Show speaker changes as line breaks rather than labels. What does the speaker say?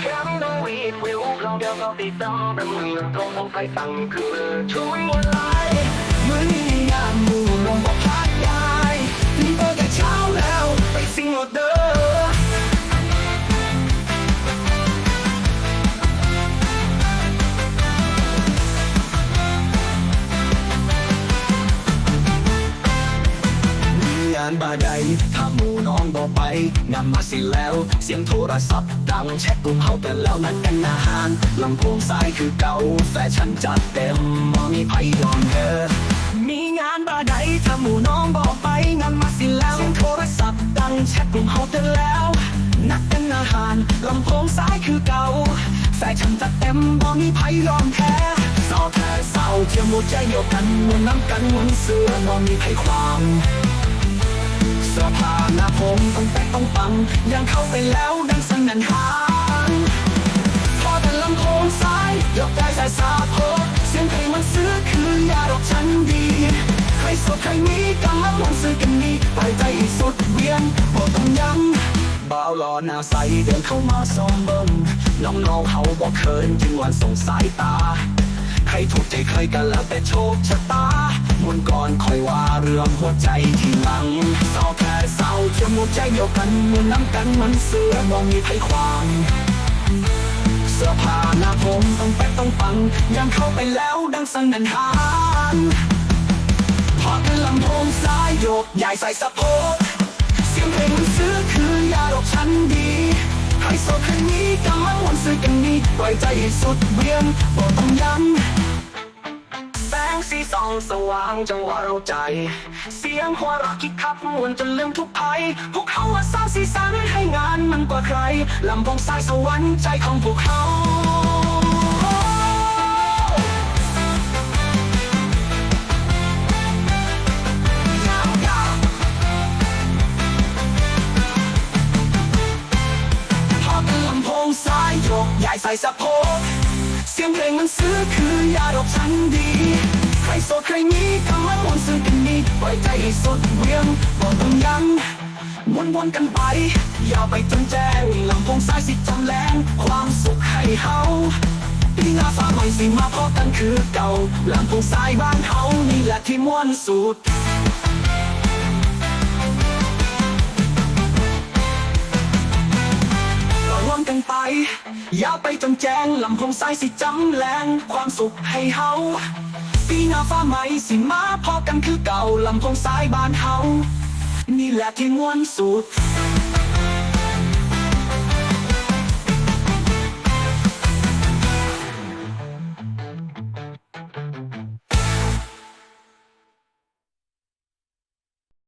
แค่ไม่ต้องรีบวิวเราเดียวก็ติดตั้งเป็นเมืองตรงของไปตั้งคือช่วยานบาใดถ้าหมู่น้องบอกไปงานมาสิแล้ว เสียงโทรศัพท์ดังแชทกลุ่มเฮากันแล้วนัดกันอาหารลำโพงสายคือเก่าแฟชั่นจัดเต็มมอมีไผยอมเธอมีงานบาใดถ้าหมู่น้องบอกไปงานมาสิแล้วเสียงโทรศัพท์ดังแชทกลุ่มเฮากันแล้วนัดกันอาหารลำโพงสายคือเก่าแฟชั่นจัดเต็มมอมีไผยอมแพ้สาวแค่สาวเที่ยวหมดใจเดียวกันมวนน้ำกันมวนเสือมอมีไผความ สื้อผ้าหน้าผมต้องแต่ต้องปังยังเข้าไปแล้วดังสนั่นหางพอแต่ลำโพงซ้ายยกได้แต่สาโพเสียงเพลงมันซื้อคือยาดอกฉันดี ใครสดใครมีกำลังลงซื้อกันนี้ไปใจสุดเวียนบอกต้องย้ำบ่าวรอหน้าใสเดินเข้ามาซ้อมเบิ่มน้องๆเขาบอกเขินจึงวันส่งสายตา ใครถูกใจใครกันแล้วแต่โชคชะตา มุนก่อนคอยว่าเรื่องหัวใจที่หลังเศร้าแค่เศร้าเชื่อมุใจเดียวกันมุนน้ำกันมันเสือมองมีไผความเสื้อผ้าหน้าผมต้องแป๊กต้องปังยังเข้าไปแล้วดังสนั่นหานพอกันลำโพงซ้ายโยกใหญ่ใส่สะโพกเสียงเพลงมันซื้อคือยาดอกฉันดีใครโสดครนี้กำลังวนซื้อกันนี้ปล่อยใจให้สุดเวียนบอกต้องย้ำ สีส่องสว่างจังหวะเราใจ เสียงหัวเราะคิกคักมวนจนลืมทุกภัย พวกเขาว่าสร้างสีสันให้งานมันกว่าใคร ลำโพงสายสวรรค์ใจของพวกเขาพอลำโพงซ้ายยกใหญ่ใส่สะโพกเสียงเพลงมันซื้อคือยาดอกฉันดี ใครโสดใครมีกำลังวนซื้อกันนี้ปล่อยใจให้สุดเวียงบอกต้องยังวนวนกันไป อย่าไปจนแจ้งลำโพงซ้ายสิจำแรงความสุขให้เฮาปีหน้าฟ้าใหม่สิมาพบกันคือเก่าลำโพงซ้ายบ้านเฮานี่แหละที่ม่วนสุดวมกันไปยาไปจนแจ้งลำโพงสายสิจำแรงความสุขให้เฮา ปีหน้าฟ้าใหม่สิมาพอกันคือเก่าลำโพงสายบ้านเฮานี่แหละที่มวนสุด